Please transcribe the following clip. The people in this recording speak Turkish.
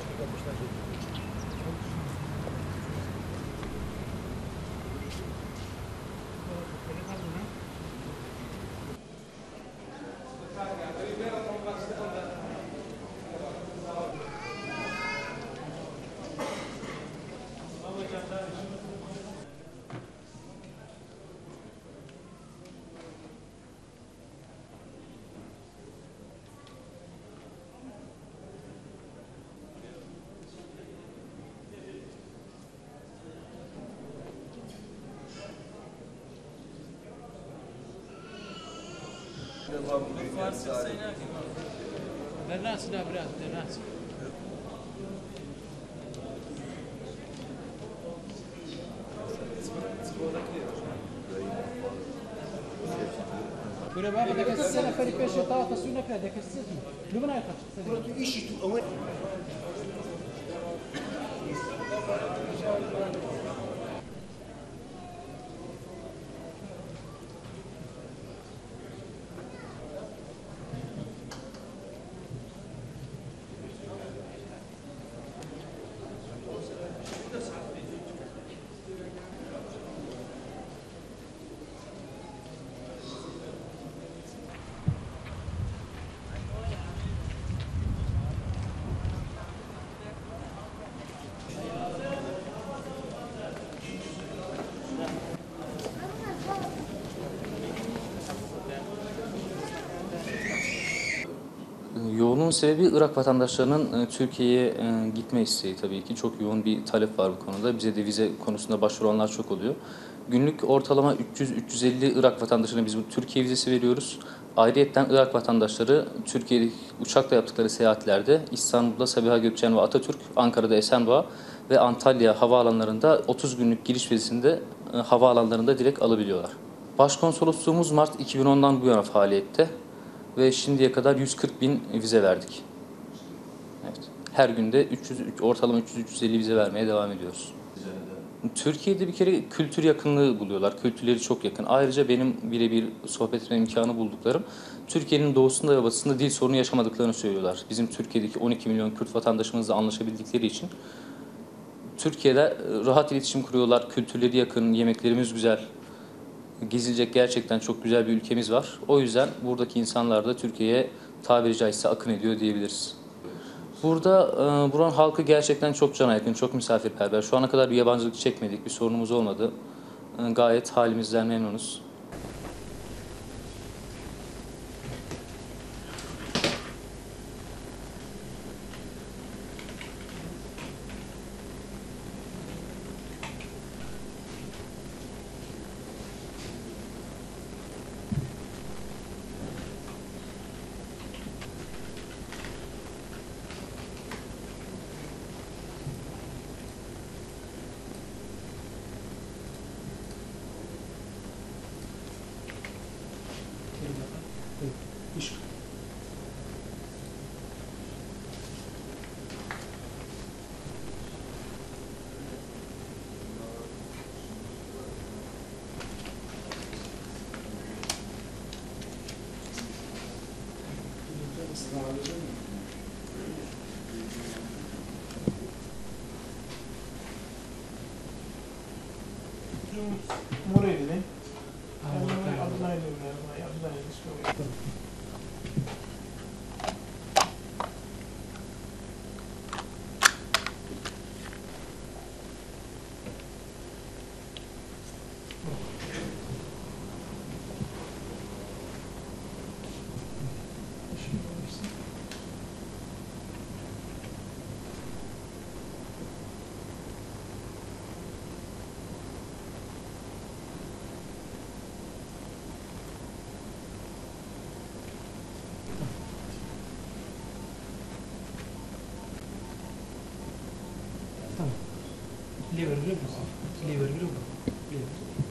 Başka yapmışlar. للناس لا بلاد للناس Kërë baba dhe kësë se në për i peshe ta të synë e kre, dhe kësë se të në mëna e kështë. Kërë të ishi të ove... Yoğunluğun sebebi Irak vatandaşlarının e, Türkiye'ye e, gitme isteği tabii ki. Çok yoğun bir talep var bu konuda. Bize de vize konusunda başvuranlar çok oluyor. Günlük ortalama 300-350 Irak vatandaşına biz bu Türkiye vizesi veriyoruz. Ayrıyeten Irak vatandaşları Türkiye'de uçakla yaptıkları seyahatlerde İstanbul'da Sabiha Gökçen ve Atatürk, Ankara'da Esenboğa ve Antalya havaalanlarında 30 günlük giriş vizesinde e, havaalanlarında direkt alabiliyorlar. Başkonsolosluğumuz Mart 2010'dan bu yana faaliyette ve şimdiye kadar 140 bin vize verdik. Evet. Her günde 300, ortalama 300-350 vize vermeye devam ediyoruz. Türkiye'de bir kere kültür yakınlığı buluyorlar. Kültürleri çok yakın. Ayrıca benim birebir sohbet etme imkanı bulduklarım Türkiye'nin doğusunda ve batısında dil sorunu yaşamadıklarını söylüyorlar. Bizim Türkiye'deki 12 milyon Kürt vatandaşımızla anlaşabildikleri için Türkiye'de e, rahat iletişim kuruyorlar. Kültürleri yakın, yemeklerimiz güzel. Gezilecek gerçekten çok güzel bir ülkemiz var. O yüzden buradaki insanlar da Türkiye'ye tabiri caizse akın ediyor diyebiliriz. Burada e, buranın halkı gerçekten çok cana yakın, çok misafirperver. Şu ana kadar bir yabancılık çekmedik, bir sorunumuz olmadı. E, gayet halimizden memnunuz. 漏れるね危ない危ない危ない危ないですよ lever group lever group lever